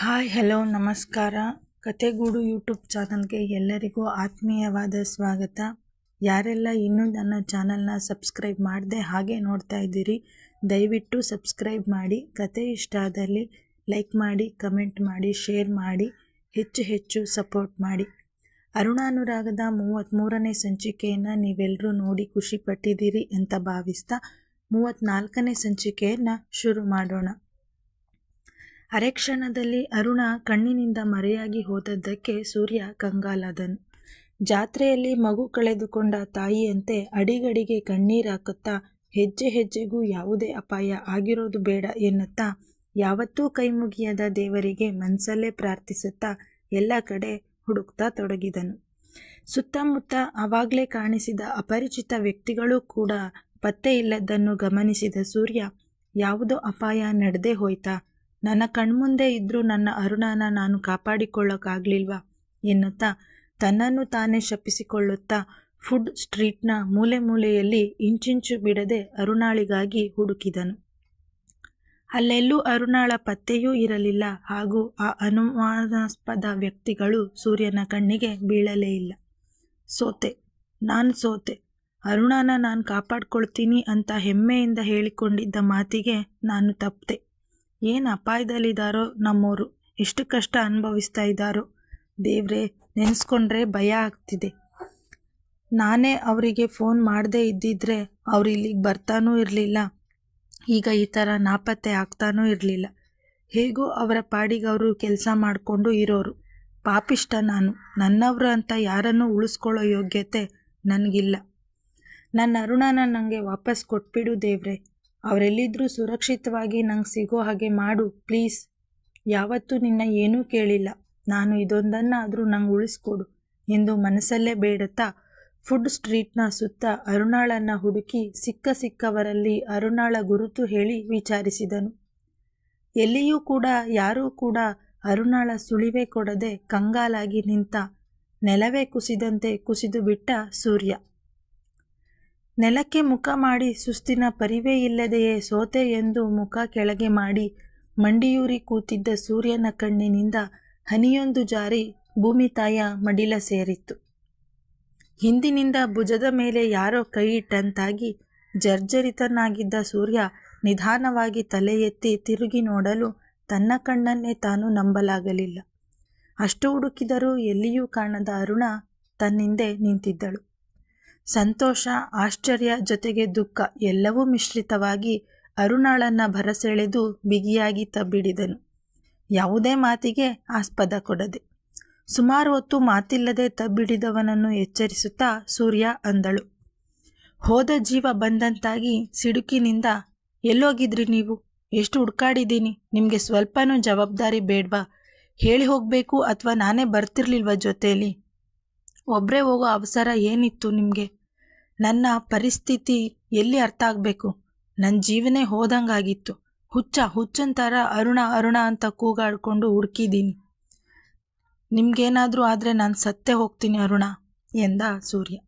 Hi, hello, ನಮಸ್ಕಾರ. ಕತೆಗೂಡು YouTube ಚಾನಲ್ಗೆ ಎಲ್ಲರಿಗೂ ಆತ್ಮೀಯವಾದ ಸ್ವಾಗತ. ಯಾರೆಲ್ಲ ಇನ್ನೂ ನನ್ನ ಚಾನಲ್ನ ಸಬ್ಸ್ಕ್ರೈಬ್ ಮಾಡದೆ ಹಾಗೆ ನೋಡ್ತಾ ಇದ್ದೀರಿ, ದಯವಿಟ್ಟು ಸಬ್ಸ್ಕ್ರೈಬ್ ಮಾಡಿ. ಕತೆ ಇಷ್ಟ ಆದಲ್ಲಿ ಲೈಕ್ ಮಾಡಿ, ಕಮೆಂಟ್ ಮಾಡಿ, ಶೇರ್ ಮಾಡಿ, ಹೆಚ್ಚು ಹೆಚ್ಚು ಸಪೋರ್ಟ್ ಮಾಡಿ. ಅರುಣಾನುರಾಗದ ಮೂವತ್ತ್ಮೂರನೇ ಸಂಚಿಕೆಯನ್ನು ನೀವೆಲ್ಲರೂ ನೋಡಿ ಖುಷಿ ಪಟ್ಟಿದ್ದೀರಿ ಅಂತ ಭಾವಿಸ್ತಾ ಮೂವತ್ತ್ನಾಲ್ಕನೇ ಸಂಚಿಕೆಯನ್ನು ಶುರು ಮಾಡೋಣ. ಅರೆ ಕ್ಷಣದಲ್ಲಿ ಅರುಣ ಕಣ್ಣಿನಿಂದ ಮರೆಯಾಗಿ ಹೋದದ್ದಕ್ಕೆ ಸೂರ್ಯ ಕಂಗಾಲಾದನು. ಜಾತ್ರೆಯಲ್ಲಿ ಮಗು ಕಳೆದುಕೊಂಡ ತಾಯಿಯಂತೆ ಅಡಿಗಡಿಗೆ ಕಣ್ಣೀರಾಕುತ್ತಾ ಹೆಜ್ಜೆ ಹೆಜ್ಜೆಗೂ ಯಾವುದೇ ಅಪಾಯ ಆಗಿರೋದು ಬೇಡ ಎನ್ನುತ್ತಾ, ಯಾವತ್ತೂ ಕೈಮುಗಿಯದ ದೇವರಿಗೆ ಮನಸಲ್ಲೇ ಪ್ರಾರ್ಥಿಸುತ್ತಾ ಎಲ್ಲ ಕಡೆ ಹುಡುಕ್ತಾ ತೊಡಗಿದನು. ಸುತ್ತಮುತ್ತ ಆವಾಗಲೇ ಕಾಣಿಸಿದ ಅಪರಿಚಿತ ವ್ಯಕ್ತಿಗಳೂ ಕೂಡ ಪತ್ತೆ ಇಲ್ಲದನ್ನು ಗಮನಿಸಿದ ಸೂರ್ಯ, ಯಾವುದೋ ಅಪಾಯ ನಡೆದೇ ಹೋಯ್ತಾ ನನ್ನ ಕಣ್ಮುಂದೆ ಇದ್ದರೂ ನನ್ನ ಅರುಣಾನ ನಾನು ಕಾಪಾಡಿಕೊಳ್ಳೋಕ್ಕಾಗ್ಲಿಲ್ವಾ ಎನ್ನುತ್ತಾ ತನ್ನನ್ನು ತಾನೇ ಶಪಿಸಿಕೊಳ್ಳುತ್ತಾ ಫುಡ್ ಸ್ಟ್ರೀಟ್ನ ಮೂಲೆ ಮೂಲೆಯಲ್ಲಿ ಇಂಚಿಂಚು ಬಿಡದೆ ಅರುಣಾಳಿಗಾಗಿ ಹುಡುಕಿದನು. ಅಲ್ಲೆಲ್ಲೂ ಅರುಣಾಳ ಪತ್ತೆಯೂ ಇರಲಿಲ್ಲ ಹಾಗೂ ಆ ಅನುಮಾನಾಸ್ಪದ ವ್ಯಕ್ತಿಗಳು ಸೂರ್ಯನ ಕಣ್ಣಿಗೆ ಬೀಳಲೇ ಇಲ್ಲ. ಸೋತೆ, ನಾನು ಸೋತೆ, ಅರುಣಾನ ನಾನು ಕಾಪಾಡ್ಕೊಳ್ತೀನಿ ಅಂತ ಹೆಮ್ಮೆಯಿಂದ ಹೇಳಿಕೊಂಡಿದ್ದ ಮಾತಿಗೆ ನಾನು ತಪ್ಪದೆ. ಏನು ಅಪಾಯದಲ್ಲಿದ್ದಾರೋ ನಮ್ಮೋರು, ಎಷ್ಟು ಕಷ್ಟ ಅನುಭವಿಸ್ತಾ ಇದ್ದಾರೋ ದೇವರೇ, ನೆನೆಸ್ಕೊಂಡ್ರೆ ಭಯ ಆಗ್ತಿದೆ. ನಾನೇ ಅವರಿಗೆ ಫೋನ್ ಮಾಡದೇ ಇದ್ದಿದ್ರೆ ಅವ್ರು ಇಲ್ಲಿಗೆ ಬರ್ತಾನೂ ಇರಲಿಲ್ಲ. ಈಗ ಈ ಥರ ನಾಪತ್ತೆ ಆಗ್ತಾನೂ ಇರಲಿಲ್ಲ. ಹೇಗೋ ಅವರ ಪಾಡಿಗೆ ಅವರು ಕೆಲಸ ಮಾಡಿಕೊಂಡು ಇರೋರು. ಪಾಪಿಷ್ಟ ನಾನು. ನನ್ನವರು ಅಂತ ಯಾರನ್ನೂ ಉಳಿಸ್ಕೊಳ್ಳೋ ಯೋಗ್ಯತೆ ನನಗಿಲ್ಲ. ನನ್ನ ಅರುಣನ ನನಗೆ ವಾಪಸ್ ಕೊಟ್ಬಿಡು ದೇವ್ರೆ. ಅವರೆಲ್ಲಿದ್ದರೂ ಸುರಕ್ಷಿತವಾಗಿ ನಂಗೆ ಸಿಗೋ ಹಾಗೆ ಮಾಡು, ಪ್ಲೀಸ್. ಯಾವತ್ತೂ ನಿನ್ನ ಏನೂ ಕೇಳಿಲ್ಲ. ನಾನು ಇದೊಂದನ್ನಾದರೂ ನಂಗೆ ಉಳಿಸ್ಕೊಡು ಎಂದು ಮನಸ್ಸಲ್ಲೇ ಬೇಡುತ್ತಾ ಫುಡ್ ಸ್ಟ್ರೀಟ್ನ ಸುತ್ತ ಅರುಣಾಳನ್ನು ಹುಡುಕಿ ಸಿಕ್ಕ ಸಿಕ್ಕವರಲ್ಲಿ ಅರುಣಾಳ ಗುರುತು ಹೇಳಿ ವಿಚಾರಿಸಿದನು. ಎಲ್ಲಿಯೂ ಕೂಡ, ಯಾರೂ ಕೂಡ ಅರುಣಾಳ ಸುಳಿವೆ ಕೊಡದೆ ಕಂಗಾಲಾಗಿ ನಿಂತ ನೆಲವೇ ಕುಸಿದಂತೆ ಕುಸಿದು ಬಿಟ್ಟ ಸೂರ್ಯ. ನೆಲಕ್ಕೆ ಮುಖ ಮಾಡಿ ಸುಸ್ತಿನ ಪರಿವೇ ಇಲ್ಲದೆಯೇ ಸೋತೆ ಎಂದು ಮುಖ ಕೆಳಗೆ ಮಾಡಿ ಮಂಡಿಯೂರಿ ಕೂತಿದ್ದ ಸೂರ್ಯನ ಕಣ್ಣಿನಿಂದ ಹನಿಯೊಂದು ಜಾರಿ ಭೂಮಿ ತಾಯ ಮಡಿಲ ಸೇರಿತ್ತು. ಹಿಂದಿನಿಂದ ಭುಜದ ಮೇಲೆ ಯಾರೋ ಕೈ ಇಟ್ಟಂತಾಗಿ ಜರ್ಜರಿತನಾಗಿದ್ದ ಸೂರ್ಯ ನಿಧಾನವಾಗಿ ತಲೆ ಎತ್ತಿ ತಿರುಗಿ ನೋಡಲು ತನ್ನ ಕಣ್ಣನ್ನೇ ತಾನು ನಂಬಲಾಗಲಿಲ್ಲ. ಅಷ್ಟು ಹುಡುಕಿದರೂ ಎಲ್ಲಿಯೂ ಕಾಣದ ಅರುಣ ತನ್ನಿಂದೆ ನಿಂತಿದ್ದಳು. ಸಂತೋಷ, ಆಶ್ಚರ್ಯ ಜೊತೆಗೆ ದುಃಖ ಎಲ್ಲವೂ ಮಿಶ್ರಿತವಾಗಿ ಅರುಣಾಳನ್ನ ಭರಸೆಳೆದು ಬಿಗಿಯಾಗಿ ತಬ್ಬಿಡಿದನು. ಯಾವುದೇ ಮಾತಿಗೆ ಆಸ್ಪದ ಕೊಡದೆ. ಸುಮಾರು ಹೊತ್ತು ಮಾತಿಲ್ಲದೆ ತಬ್ಬಿಡಿದವನನ್ನು ಎಚ್ಚರಿಸುತ್ತಾ ಸೂರ್ಯ ಅಂದಳು. ಹೋದ ಜೀವ ಬಂದಂತಾಗಿ ಸಿಡುಕಿನಿಂದ ಎಲ್ಲೋಗಿದ್ರಿ ನೀವು? ಎಷ್ಟು ಹುಡ್ಕಾಡಿದ್ದೀನಿ? ನಿಮಗೆ ಸ್ವಲ್ಪನೂ ಜವಾಬ್ದಾರಿ ಬೇಡ್ವಾ? ಹೇಳಿ ಹೋಗಬೇಕು ಅಥವಾ ನಾನೇ ಬರ್ತಿರ್ಲಿಲ್ವ ಜೊತೆಯಲ್ಲಿ ಒಬ್ಬರೇ ಹೋಗೋ ಅವಸರ ಏನಿತ್ತು ನಿಮಗೆ? ನನ್ನ ಪರಿಸ್ಥಿತಿ ಎಲ್ಲಿ ಅರ್ಥ ಆಗಬೇಕು? ನನ್ನ ಜೀವನೇ ಹೋದಂಗಾಗಿತ್ತು. ಹುಚ್ಚ ಹುಚ್ಚನ ಥರ ಅರುಣ ಅರುಣ ಅಂತ ಕೂಗಾಡ್ಕೊಂಡು ಹುಡುಕಿದ್ದೀನಿ. ನಿಮಗೇನಾದರೂ ಆದರೆ ನಾನು ಸತ್ತೇ ಹೋಗ್ತೀನಿ ಅರುಣ, ಎಂದ ಸೂರ್ಯ.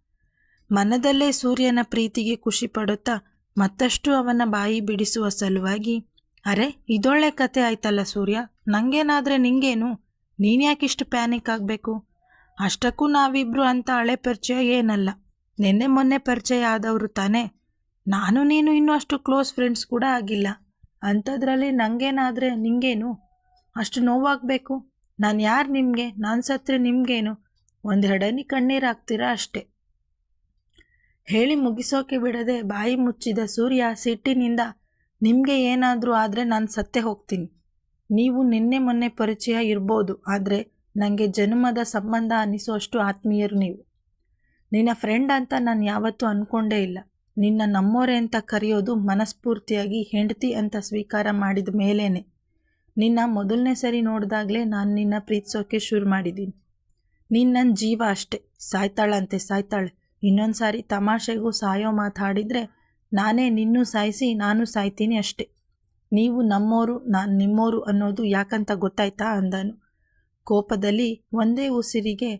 ಮನದಲ್ಲೇ ಸೂರ್ಯನ ಪ್ರೀತಿಗೆ ಖುಷಿ ಪಡುತ್ತಾ ಮತ್ತಷ್ಟು ಅವನ ಬಾಯಿ ಬಿಡಿಸುವ ಸಲುವಾಗಿ, ಅರೆ, ಇದೊಳ್ಳೆ ಕತೆ ಆಯ್ತಲ್ಲ ಸೂರ್ಯ ನನಗೇನಾದರೆ ನಿಂಗೇನು? ನೀನು ಯಾಕಿಷ್ಟು ಪ್ಯಾನಿಕ್ ಆಗಬೇಕು? ಅಷ್ಟಕ್ಕೂ ನಾವಿಬ್ರು ಅಂತ ಹಳೆ ಪರಿಚಯ ಏನಲ್ಲ. ನಿನ್ನೆ ಮೊನ್ನೆ ಪರಿಚಯ ಆದವರು ತಾನೇ. ನಾನು ನೀನು ಇನ್ನೂ ಅಷ್ಟು ಕ್ಲೋಸ್ ಫ್ರೆಂಡ್ಸ್ ಕೂಡ ಆಗಿಲ್ಲ. ಅಂಥದ್ರಲ್ಲಿ ನನಗೇನಾದರೆ ನಿಂಗೇನು? ಅಷ್ಟು ನೋವಾಗಬೇಕು? ನಾನು ಯಾರು ನಿಮಗೆ? ನಾನು ಸತ್ರೆ ನಿಮಗೇನು? ಒಂದು ಹೆಡನಿ ಕಣ್ಣೀರು ಹಾಕ್ತೀರಾ ಅಷ್ಟೆ. ಹೇಳಿ ಮುಗಿಸೋಕೆ ಬಿಡದೆ ಬಾಯಿ ಮುಚ್ಚಿದ ಸೂರ್ಯ ಸಿಟ್ಟಿನಿಂದ, ನಿಮಗೆ ಏನಾದರೂ ಆದರೆ ನಾನು ಸತ್ತೇ ಹೋಗ್ತೀನಿ. ನೀವು ನಿನ್ನೆ ಮೊನ್ನೆ ಪರಿಚಯ ಇರ್ಬೋದು. ಆದರೆ ನನಗೆ ಜನ್ಮದ ಸಂಬಂಧ ಅನ್ನಿಸುವಷ್ಟು ಆತ್ಮೀಯರು ನೀವು. ನಿನ್ನ ಫ್ರೆಂಡ್ ಅಂತ ನಾನು ಯಾವತ್ತೂ ಅಂದ್ಕೊಂಡೇ ಇಲ್ಲ. ನಿನ್ನ ನಮ್ಮೋರೆ ಅಂತ ಕರೆಯೋದು ಮನಸ್ಫೂರ್ತಿಯಾಗಿ ಹೆಂಡತಿ ಅಂತ ಸ್ವೀಕಾರ ಮಾಡಿದ ಮೇಲೇನೆ. ನಿನ್ನ ಮೊದಲನೇ ಸರಿ ನೋಡಿದಾಗಲೇ ನಾನು ನಿನ್ನ ಪ್ರೀತಿಸೋಕೆ ಶುರು ಮಾಡಿದ್ದೀನಿ ನೀನು ನನ್ನ ಜೀವ ಅಷ್ಟೆ. ಸಾಯ್ತಾಳಂತೆ, ಸಾಯ್ತಾಳೆ. ಇನ್ನೊಂದು ಸಾರಿ ತಮಾಷೆಗೂ ಸಾಯೋ ಮಾತಾಡಿದರೆ ನಾನೇ ನಿನ್ನೂ ಸಾಯಿಸಿ ನಾನು ಸಾಯ್ತೀನಿ ಅಷ್ಟೆ. ನೀವು ನಮ್ಮೋರು, ನಾನು ನಿಮ್ಮೋರು ಅನ್ನೋದು ಯಾಕಂತ ಗೊತ್ತಾಯ್ತಾ ಅಂದನು. ಕೋಪದಲ್ಲಿ ಒಂದೇ ಉಸಿರಿಗೆ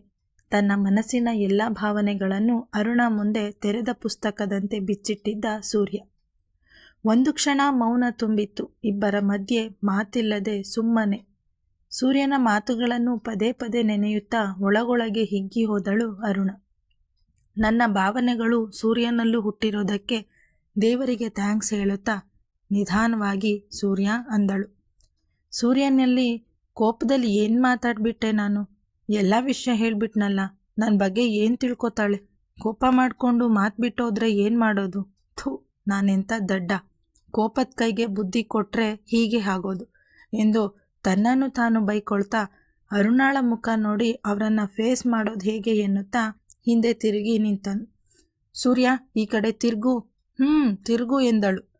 ತನ್ನ ಮನಸ್ಸಿನ ಎಲ್ಲ ಭಾವನೆಗಳನ್ನು ಅರುಣ ಮುಂದೆ ತೆರೆದ ಪುಸ್ತಕದಂತೆ ಬಿಚ್ಚಿಟ್ಟಿದ್ದ ಸೂರ್ಯ. ಒಂದು ಕ್ಷಣ ಮೌನ ತುಂಬಿತ್ತು. ಇಬ್ಬರ ಮಧ್ಯೆ ಮಾತಿಲ್ಲದೆ ಸುಮ್ಮನೆ. ಸೂರ್ಯನ ಮಾತುಗಳನ್ನು ಪದೇ ಪದೇ ನೆನೆಯುತ್ತಾ ಒಳಗೊಳಗೆ ಹಿಗ್ಗಿ ಹೋದಳು ಅರುಣ. ನನ್ನ ಭಾವನೆಗಳು ಸೂರ್ಯನಲ್ಲೂ ಹುಟ್ಟಿರೋದಕ್ಕೆ ದೇವರಿಗೆ ಥ್ಯಾಂಕ್ಸ್ ಹೇಳುತ್ತಾ ನಿಧಾನವಾಗಿ ಸೂರ್ಯ ಅಂದಳು. ಸೂರ್ಯನಲ್ಲಿ ಕೋಪದಲ್ಲಿ ಏನು ಮಾತಾಡ್ಬಿಟ್ಟೆ ನಾನು? ಎಲ್ಲ ವಿಷಯ ಹೇಳ್ಬಿಟ್ನಲ್ಲ ನನ್ನ ಬಗ್ಗೆ ಏನು ತಿಳ್ಕೊತಾಳೆ? ಕೋಪ ಮಾಡಿಕೊಂಡು ಮಾತು ಬಿಟ್ಟೋದ್ರೆ ಏನು ಮಾಡೋದು? ಥೂ ನಾನೆಂಥ ದಡ್ಡ. ಕೋಪದ ಕೈಗೆ ಬುದ್ಧಿ ಕೊಟ್ಟರೆ ಹೀಗೆ ಆಗೋದು. ಎಂದು ತನ್ನನ್ನು ತಾನು ಬೈಕೊಳ್ತಾ ಅರುಣಾಳ ಮುಖ ನೋಡಿ ಅವರನ್ನು ಫೇಸ್ ಮಾಡೋದು ಹೇಗೆ ಎನ್ನುತ್ತಾ ಹಿಂದೆ ತಿರುಗಿ ನಿಂತನು. ಸೂರ್ಯ, ಈ ಕಡೆ ತಿರುಗು. ಹ್ಞೂ ತಿರುಗು ಎಂದಳು.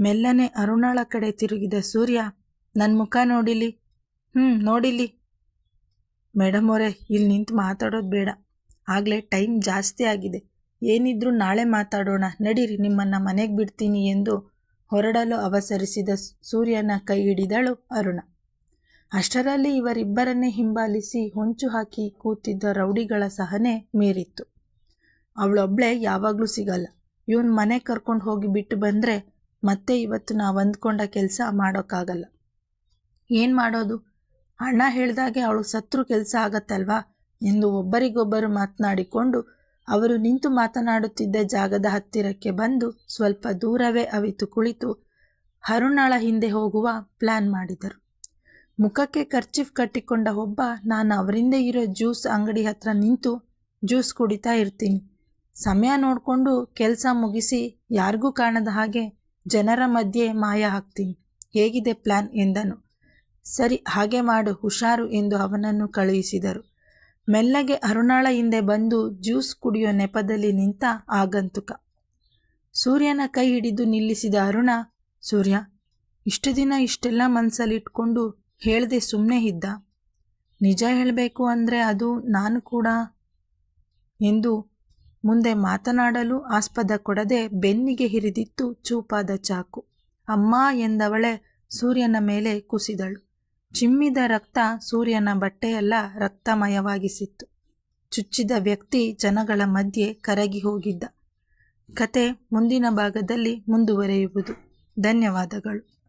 ಮೆಲ್ಲನೆ ಅರುಣಾಳ ಕಡೆ ತಿರುಗಿದ ಸೂರ್ಯ ನನ್ನ ಮುಖ ನೋಡಿಲಿ. ಹ್ಞೂ ನೋಡಿಲಿ ಮೇಡಮ್ ಅವರೇ ಇಲ್ಲಿ ನಿಂತು ಮಾತಾಡೋದು ಬೇಡ. ಆಗಲೇ ಟೈಮ್ ಜಾಸ್ತಿ ಆಗಿದೆ. ಏನಿದ್ರೂ ನಾಳೆ ಮಾತಾಡೋಣ. ನಡೀರಿ, ನಿಮ್ಮನ್ನು ಮನೆಗೆ ಬಿಡ್ತೀನಿ ಎಂದು ಹೊರಡಲು ಅವಸರಿಸಿದ ಸೂರ್ಯನ ಕೈ ಹಿಡಿದಳು ಅರುಣ. ಅಷ್ಟರಲ್ಲಿ ಇವರಿಬ್ಬರನ್ನೇ ಹಿಂಬಾಲಿಸಿ ಹೊಂಚು ಹಾಕಿ ಕೂತಿದ್ದ ರೌಡಿಗಳ ಸಹನೆ ಮೀರಿತ್ತು. ಅವಳೊಬ್ಳೆ ಯಾವಾಗಲೂ ಸಿಗಲ್ಲ. ಇವನ್ ಮನೆ ಕರ್ಕೊಂಡು ಹೋಗಿ ಬಿಟ್ಟು ಬಂದರೆ ಮತ್ತೆ ಇವತ್ತು ನಾವು ಅಂದ್ಕೊಂಡ ಕೆಲಸ ಮಾಡೋಕ್ಕಾಗಲ್ಲ. ಏನು ಮಾಡೋದು? ಅಣ್ಣ ಹೇಳಿದಾಗೆ ಅವಳು ಸತ್ರು ಕೆಲಸ ಆಗತ್ತಲ್ವಾ ಎಂದು ಒಬ್ಬರಿಗೊಬ್ಬರು ಮಾತನಾಡಿಕೊಂಡು ಅವರು ನಿಂತು ಮಾತನಾಡುತ್ತಿದ್ದ ಜಾಗದ ಹತ್ತಿರಕ್ಕೆ ಬಂದು ಸ್ವಲ್ಪ ದೂರವೇ ಅವಿತು ಕುಳಿತು ಹರುಣಾಳ ಹಿಂದೆ ಹೋಗುವ ಪ್ಲಾನ್ ಮಾಡಿದರು. ಮುಖಕ್ಕೆ ಖರ್ಚಿಫ್ ಕಟ್ಟಿಕೊಂಡ ಒಬ್ಬ ನಾನು ಅವರಿಂದ ಇರೋ ಜ್ಯೂಸ್ ಅಂಗಡಿ ಹತ್ರ ನಿಂತು ಜ್ಯೂಸ್ ಕುಡಿತಾ ಇರ್ತೀನಿ. ಸಮಯ ನೋಡಿಕೊಂಡು ಕೆಲಸ ಮುಗಿಸಿ ಯಾರಿಗೂ ಕಾಣದ ಹಾಗೆ ಜನರ ಮಧ್ಯೆ ಮಾಯ ಹಾಕ್ತೀನಿ. ಹೇಗಿದೆ ಪ್ಲ್ಯಾನ್ ಎಂದನು. ಸರಿ, ಹಾಗೆ ಮಾಡು, ಹುಷಾರು ಎಂದು ಅವನನ್ನು ಕಳುಹಿಸಿದರು. ಮೆಲ್ಲಗೆ ಅರುಣಾಳ ಹಿಂದೆ ಬಂದು ಜ್ಯೂಸ್ ಕುಡಿಯೋ ನೆಪದಲ್ಲಿ ನಿಂತ ಆಗಂತುಕ. ಸೂರ್ಯನ ಕೈ ಹಿಡಿದು ನಿಲ್ಲಿಸಿದ ಅರುಣ, ಸೂರ್ಯ, ಇಷ್ಟು ದಿನ ಇಷ್ಟೆಲ್ಲ ಮನಸ್ಸಲ್ಲಿಟ್ಕೊಂಡು ಹೇಳದೆ ಸುಮ್ಮನೆ ಇದ್ದ? ನಿಜ ಹೇಳಬೇಕು ಅಂದರೆ ಅದು ನಾನು ಕೂಡ? ಎಂದು ಮುಂದೆ ಮಾತನಾಡಲು ಆಸ್ಪದ ಕೊಡದೆ ಬೆನ್ನಿಗೆ ಹಿರಿದಿತ್ತು ಚೂಪಾದ ಚಾಕು. ಅಮ್ಮ ಎಂದವಳೆ ಸೂರ್ಯನ ಮೇಲೆ ಕುಸಿದಳು. ಚಿಮ್ಮಿದ ರಕ್ತ ಸೂರ್ಯನ ಬಟ್ಟೆಯೆಲ್ಲ ರಕ್ತಮಯವಾಗಿಸಿತ್ತು. ಚುಚ್ಚಿದ ವ್ಯಕ್ತಿ ಜನಗಳ ಮಧ್ಯೆ ಕರಗಿ ಹೋಗಿದ್ದ. ಕತೆ ಮುಂದಿನ ಭಾಗದಲ್ಲಿ ಮುಂದುವರೆಯುವುದು. ಧನ್ಯವಾದಗಳು.